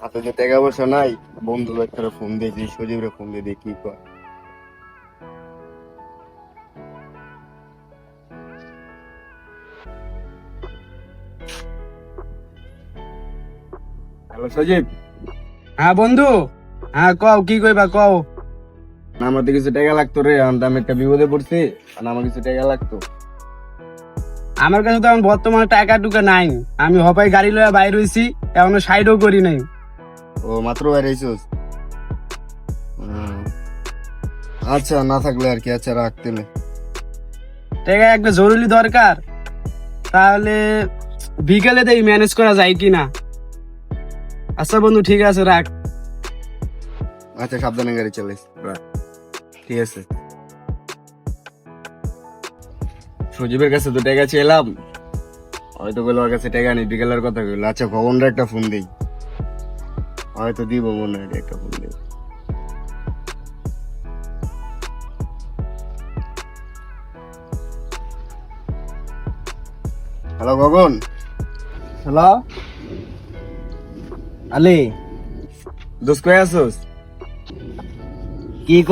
হাতে যে টাকা পয়সা নাই বন্ধু একটা ফোন দিয়েছি সজীবের ফোন দিয়ে দেখি কি কয়? হ্যালো সজীব। হ্যাঁ বন্ধু। হ্যাঁ কও কি কইবা কও। না, আমার তো কিছু টাকা লাগতো রে আমি একটা বিপদে পড়ছি আর আমার কিছু টাকা লাগতো। আমার কাছে তো এখন বর্তমানে টাকা টুকা নাই। আমি হপাই গাড়ি লয়ে বাইর হইছি এখনও সাইডও করি নাই। ও মাত্র বাইরে আইসোস? আচ্ছা না থাকলে আর কি আচ্ছা রাখ তেলে টাকা একটা জরুরি দরকার। তাহলে বিকেলে দেই ম্যানেজ করা যায় কি না? আচ্ছা বন্ধু ঠিক আছে রাখ। আচ্ছা সাবধানে গাড়ি চালাইস রাখ। ঠিক আছে। সজীবের কাছে তো টাকা চেলাম। হয়তো বলে ওর কাছে টাকা নেই বিকেলের কথা কইলো। আচ্ছা ভবনরা একটা ফোন দিই। হয়তো দিব মনে হয় একটা ফোন দিই হ্যালো গগন হ্যালো আলি দোস্ত কই আছোস কি ক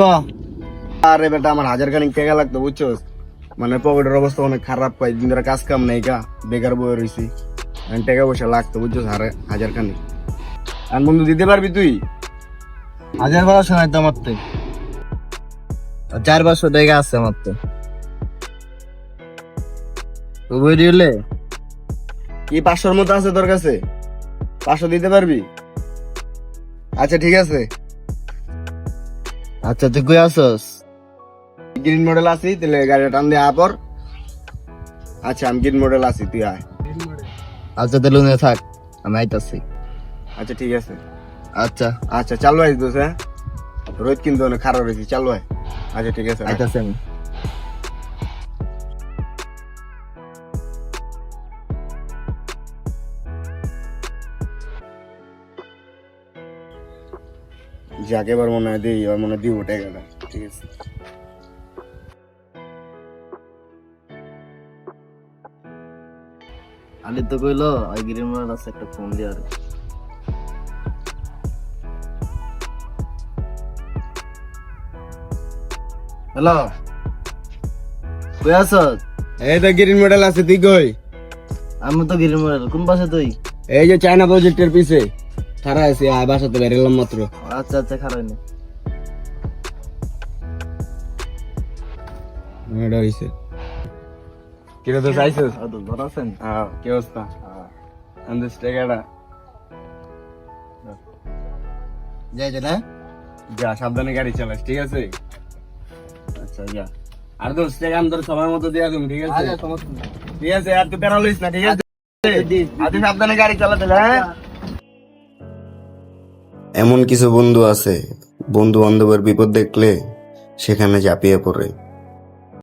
আরে বেটা আমার হাজার খানিক টাকা লাগতো বুঝছোস মানে পকেটের অবস্থা অনেক খারাপ পাই দিন ধরে কাজ কাম নাই গা বেকার বয়ে রইছি আমি টাকা পয়সা লাগতো বুঝছোস হারে হাজার খানিক আর বন্ধু দিতে পারবি তুই? হাজার বারোশো নাই তো আমার তো। চার পাঁচশো টাকা আছে আমার তো। বই দিলে কি পাঁচশোর মতো আছে তোর কাছে? পাঁচশো দিতে পারবি? আচ্ছা ঠিক আছে। আচ্ছা তুই কই আসস গ্রিন মডেল আছি তাহলে গাড়িটা টান দিয়ে আপর আচ্ছা আমি গ্রিন মডেল আছি তুই আয়। আচ্ছা তাহলে থাক আমি আইতাছি। আচ্ছা ঠিক আছে। আচ্ছা। আচ্ছা চালু আইস দোষ হ্যাঁ? রোদ কিন্তু অনেক খারাপ হয়েছে চালু আয়। আচ্ছা ঠিক আছে। আইতাছি আমি। যাকে এবার মনে হয় দিই এবার মনে হয় দিব টাকাটা ঠিক আছে। আলি তো কইলো গ্রিন আছে একটা ফোন দিয়ে আর হ্যালো। কই আছস এই তো গ্রিন মডেল আছে তুই কই? আমি তো গ্রিন মডেল কোন পাশে তুই? এই যে চায়না প্রজেক্টের পিছে। খারা আছে আয় বাসাতে বেরোলাম মাত্র। আচ্ছা আচ্ছা এটা হইছে। কিরে তো চাইছিস ভালো আছেন? হ্যাঁ কি অবস্থা? আন্দাজ টাকাটা। যাই যে না? যা সাবধানে গাড়ি চালাস ঠিক আছে? আচ্ছা যা। আর দোষ টাকা আমি তোর সময় মতো দিয়ে তুমি ঠিক আছে? ঠিক আছে আর তুই প্যারা লইস না ঠিক আছে? আর সাবধানে গাড়ি চালাতে হ্যাঁ? এমন কিছু বন্ধু আছে বন্ধু বান্ধবের বিপদ দেখলে সেখানে ঝাঁপিয়ে পড়ে।